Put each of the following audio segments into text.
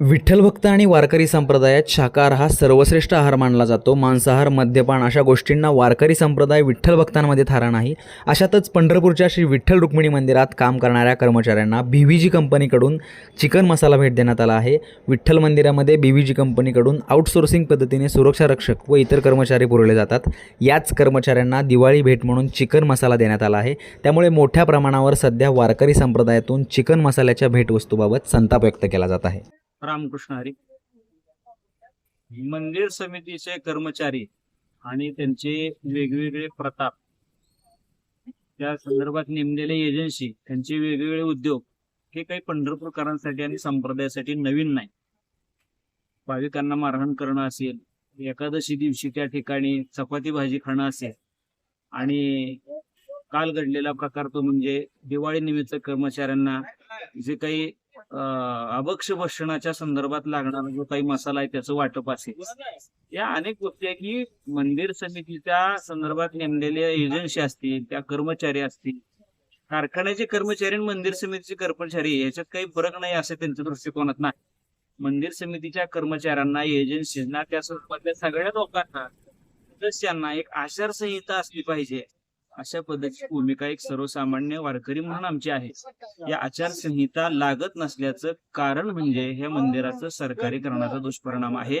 विठ्ठल भक्त आणि वारकरी संप्रदायात शाकाहार हा सर्वश्रेष्ठ आहार मानला जातो. मांसाहार मद्यपान अशा गोष्टींना वारकरी संप्रदाय विठ्ठल भक्तांमध्ये थारा नाही. अशातच पंढरपूरच्या श्री विठ्ठल रुक्मिणी मंदिरात काम करणाऱ्या कर्मचाऱ्यांना बी व्ही जी कंपनीकडून चिकन मसाला भेट देण्यात आला आहे. विठ्ठल मंदिरामध्ये बी व्ही जी कंपनीकडून आउटसोर्सिंग पद्धतीने सुरक्षा रक्षक व इतर कर्मचारी पुरवले जातात. याच कर्मचाऱ्यांना दिवाळी भेट म्हणून चिकन मसाला देण्यात आला आहे. त्यामुळे मोठ्या प्रमाणावर सध्या वारकरी संप्रदायातून चिकन मसाल्याच्या भेटवस्तूबाबत संताप व्यक्त केला जात आहे. रामकृष्ण हरी. मंदिर समितीचे कर्मचारी आणि त्यांचे वेगवेगळे प्रताप. त्या संदर्भात नेमलेले एजन्सी त्यांचे वेगवेगळे उद्योग हे काही पंढरपूरकरांसाठी आणि संप्रदायासाठी नवीन नाही. भाविकांना मारहाण करणं असेल एकादशी दिवशी त्या ठिकाणी चपाती भाजी खाणं असेल आणि काल घडलेला प्रकार तो म्हणजे दिवाळी निमित्त कर्मचाऱ्यांना जे काही अभक्ष भक्षणाच्या संदर्भात लागणारा जो काही मसाला आहे त्याचं वाटप असेल. या अनेक गोष्टी आहे की मंदिर समितीच्या संदर्भात नेमलेल्या एजन्सी असतील त्या कर्मचारी असतील कारखान्याचे कर्मचारी आणि मंदिर समितीचे कर्मचारी याच्यात काही फरक नाही असं त्यांच्या दृष्टिकोनात नाही. मंदिर समितीच्या कर्मचाऱ्यांना एजन्सीजना त्या संदर्भातल्या सगळ्या लोकांना सदस्यांना एक आचारसंहिता असली पाहिजे. अशा पद्धतीची भूमिका एक सर्वसामान्य वारकरी म्हणून आमची आहे. या आचारसंहिता लागत नसल्याचं कारण म्हणजे हे मंदिराचं सरकारीकरणाचा दुष्परिणाम आहे.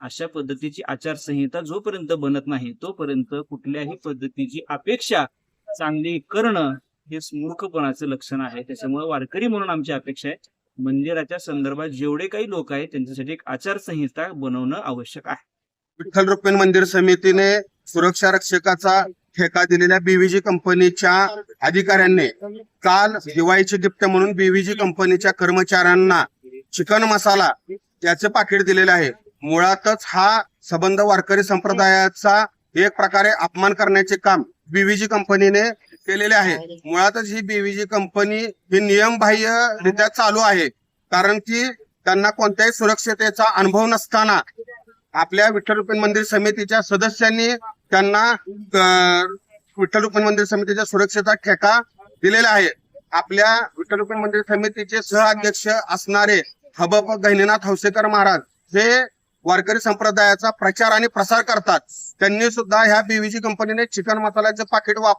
अशा पद्धतीची आचारसंहिता जोपर्यंत बनत नाही तोपर्यंत कुठल्याही पद्धतीची अपेक्षा चांगली करणं हे मूर्खपणाचं लक्षण आहे. त्याच्यामुळे वारकरी म्हणून आमची अपेक्षा आहे. मंदिराच्या संदर्भात जेवढे काही लोक आहेत त्यांच्यासाठी एक आचारसंहिता बनवणं आवश्यक आहे. विठ्ठल रुक्मिण मंदिर समितीने सुरक्षा रक्षकाचा ठेका दिलेल्या बीव्हीजी कंपनीच्या अधिकाऱ्यांनी काल दिवाळीची गिफ्ट म्हणून बीव्हीजी कंपनीच्या कर्मचाऱ्यांना चिकन मसाला याचे पाकिट दिलेले आहे. मुळातच हा संबंध वारकरी संप्रदायाचा एक प्रकारे अपमान करण्याचे काम बीव्हीजी कंपनीने केलेले आहे. मुळातच ही बीव्हीजी कंपनी ही नियमबाह्यरित्या चालू आहे. कारण की त्यांना कोणत्याही सुरक्षतेचा अनुभव नसताना आपल्या विठ्ठल रुक्मिण मंदिर समितीच्या सदस्यांनी त्यांना विठ्ठल रुक्मिण मंदिर समितीच्या सुरक्षेचा ठेका दिलेला आहे. आपल्या विठ्ठल रुक्मिण मंदिर समितीचे सहअध्यक्ष असणारे हबप गहिनीनाथ हौसेकर महाराज हे वारकरी संप्रदायाचा प्रचार आणि प्रसार करतात. त्यांनी सुद्धा ह्या बीव्हीजी कंपनीने चिकन मसाल्याचं पाकिट वाप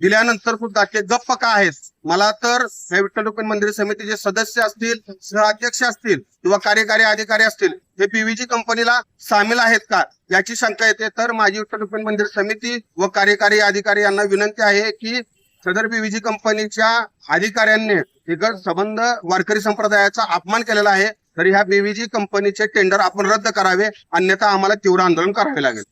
दिल्यानंतर सुद्धा ते गप्प का आहेत? मला तर हे विठ्ठल मंदिर समितीचे सदस्य असतील सहअध्यक्ष असतील किंवा कार्यकारी अधिकारी असतील हे पीव्हीजी कंपनीला सामील आहेत का? याची शंका येते. तर माझी विठ्ठल मंदिर समिती व कार्यकारी अधिकारी यांना विनंती आहे की सदर पीव्हीजी कंपनीच्या अधिकाऱ्यांनी इतर संबंध वारकरी संप्रदायाचा अपमान केलेला आहे. तर ह्या पीव्हीजी कंपनीचे टेंडर आपण रद्द करावे. अन्यथा आम्हाला तीव्र आंदोलन करावे लागेल.